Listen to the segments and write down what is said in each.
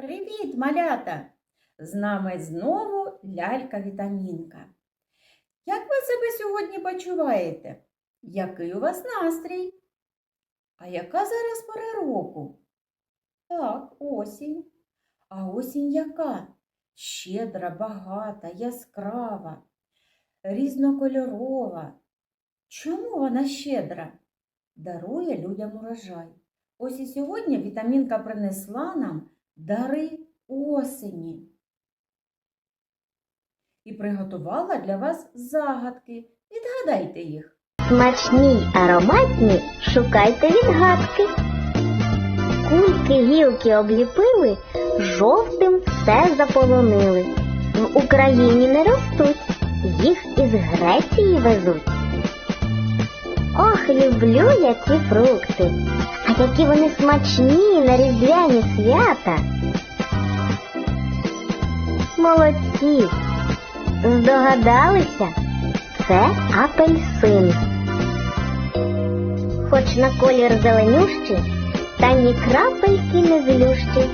Привіт, малята! З нами знову лялька Вітамінка. Як ви себе сьогодні почуваєте? Який у вас настрій? А яка зараз пора року? Так, осінь. А осінь яка? Щедра, багата, яскрава, різнокольорова. Чому вона щедра? Дарує людям урожай. Ось і сьогодні вітамінка принесла нам дари осені. І приготувала для вас загадки. Відгадайте їх. Смачні ароматні, шукайте відгадки. Кульки гілки обліпили, жовтим все заполонили. В Україні не ростуть, їх із Греції везуть. Ох, люблю я ці фрукти, а які вони смачні на різдвяні свята. Молодці! Здогадалися? Це апельсин. Хоч на колір зеленющий, та ні крапельки не злющий.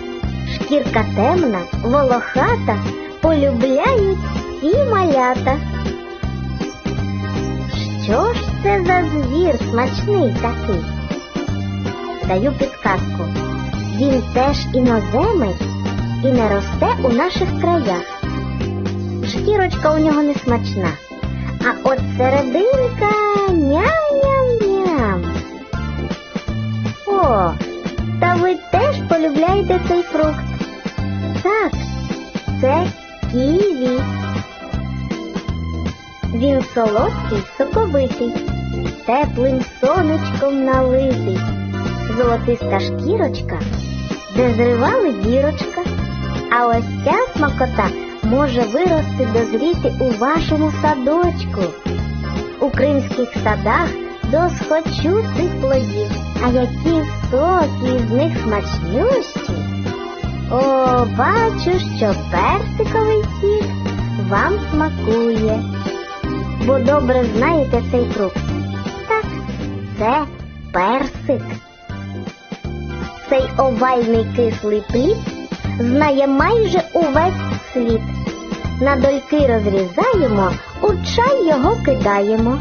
Шкірка темна, волохата, полюбляють всі малята. Що ж це за звір смачний такий? Даю підказку. Він теж іноземець і не росте у наших краях. Шкірочка у нього не смачна. А от серединка ням-ням-ням. О, та ви теж полюбляєте цей фрукт. Так, це ківі. Він солодкий, соковитий, теплим сонечком налитий, золотиста шкірочка, де зривали дірочка, а ось ця смакота може вирости дозріти у вашому садочку. У кримських садах досхочу цих плодів, а які соки з них смачнющі. О, бачу, що персиковий сік вам смакує, бо добре знаєте цей фрукт. Це персик. Цей овальний кислий плід знає майже увесь світ. На дольки розрізаємо, у чай його кидаємо.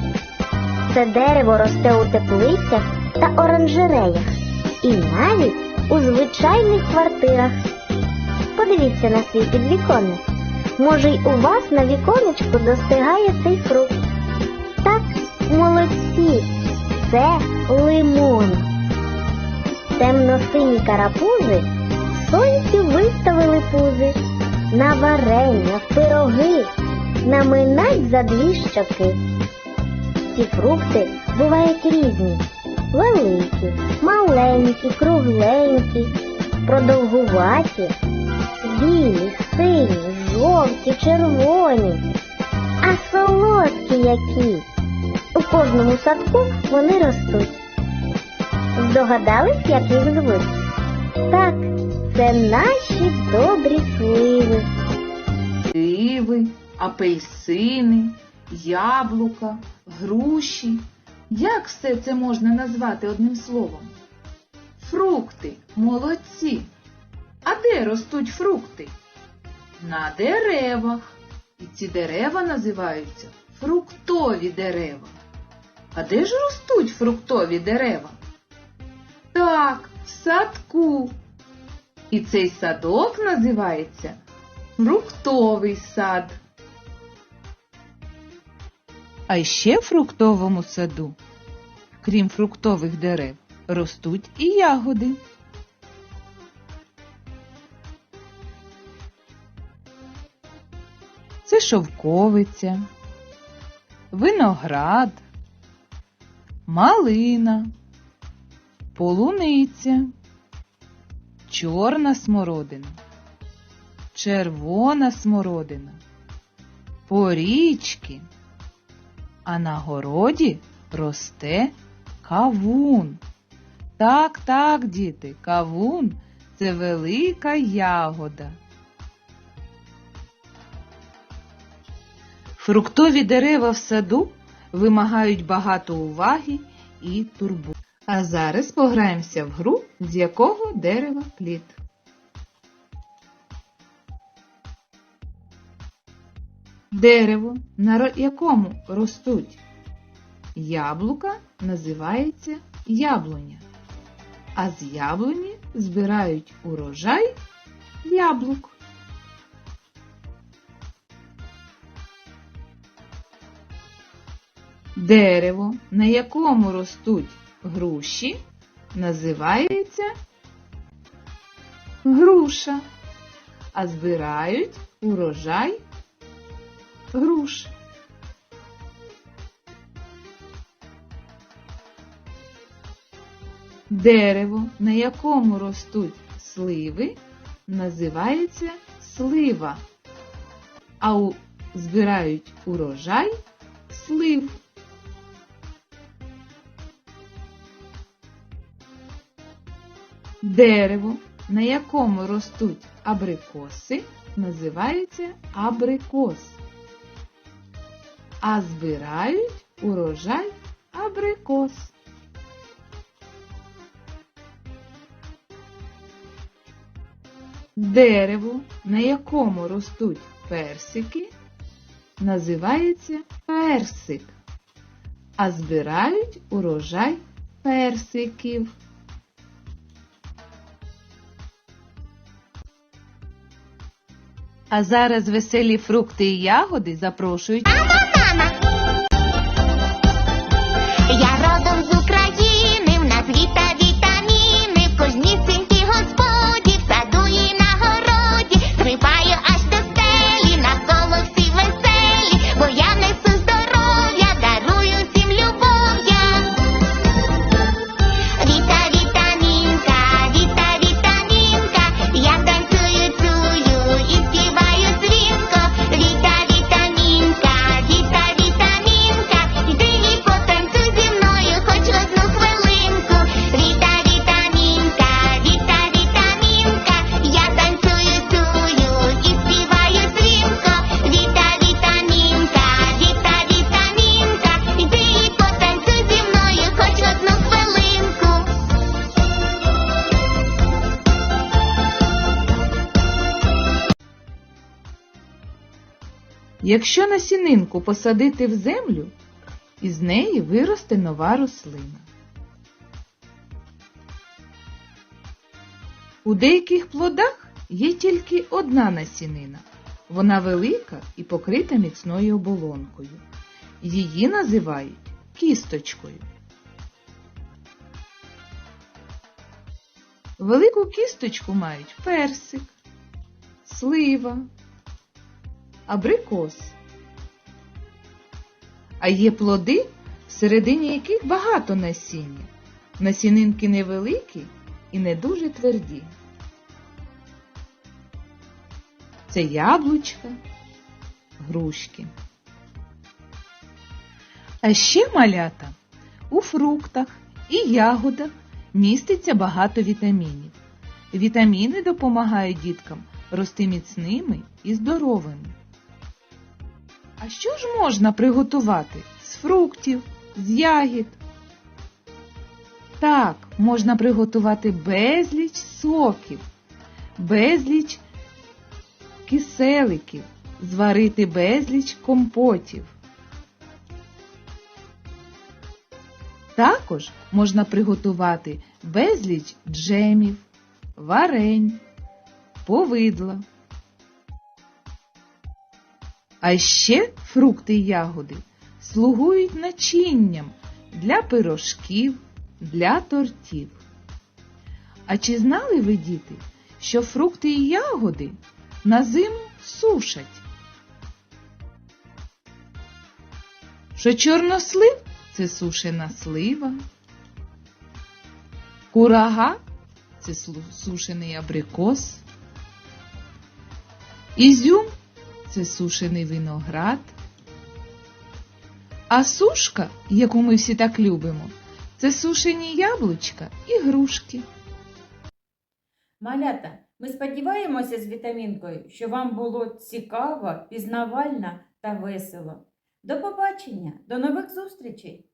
Це дерево росте у теплицях та оранжереях і навіть у звичайних квартирах. Подивіться на свій підвіконник. Може, й у вас на віконечку достигає цей фрукт. Так, молодці, це лимон. Темно-сині карапузи сонцю виставили пузи. На варення, в пироги, наминать за дві щоки. Ці фрукти бувають різні, великі, маленькі, кругленькі, продовгуваті, білі, сині, жовті, червоні, а солодкі які. У кожному садку вони ростуть. Здогадались, як їх звуть? Так, це наші добрі сливи. Сливи, апельсини, яблука, груші. Як все це можна назвати одним словом? Фрукти, молодці. А де ростуть фрукти? На деревах. І ці дерева називаються фруктові дерева. А де ж ростуть фруктові дерева? Так, в садку. І цей садок називається фруктовий сад. А ще в фруктовому саду, крім фруктових дерев, ростуть і ягоди. Це шовковиця, виноград, малина, полуниця, чорна смородина, червона смородина, порічки, а на городі росте кавун. Так, так, діти, кавун це велика ягода. Фруктові дерева в саду вимагають багато уваги і турбу. А зараз пограємося в гру, з якого дерева плід. Дерево, на якому ростуть яблука, називається яблуня. А з яблуні збирають урожай яблук. Дерево, на якому ростуть груші, називається груша, а збирають урожай груш. Дерево, на якому ростуть сливи, називається слива, а збирають урожай слив. Дерево, на якому ростуть абрикоси, називається абрикос, а збирають урожай абрикос. Дерево, на якому ростуть персики, називається персик, а збирають урожай персиків. А зараз веселі фрукти і ягоди запрошують Якщо насінинку посадити в землю, із неї виросте нова рослина. У деяких плодах є тільки одна насінина. Вона велика і покрита міцною оболонкою. Її називають кісточкою. Велику кісточку мають персик, слива, абрикос. А є плоди, всередині яких багато насіння. Насінинки невеликі і не дуже тверді. Це яблучка, грушки. А ще малята у фруктах і ягодах міститься багато вітамінів. Вітаміни допомагають діткам рости міцними і здоровими. А що ж можна приготувати з фруктів, з ягід? Так, можна приготувати безліч соків, безліч киселиків, зварити безліч компотів. Також можна приготувати безліч джемів, варень, повидла. А ще фрукти і ягоди слугують начинням для пирожків, для тортів. А чи знали ви, діти, що фрукти і ягоди на зиму сушать? Що чорнослив це сушена слива, курага це сушений абрикос, ізюм це сушений виноград, а сушка, яку ми всі так любимо, це сушені яблучка і грушки. Малята, ми сподіваємося з вітамінкою, що вам було цікаво, пізнавально та весело. До побачення, до нових зустрічей!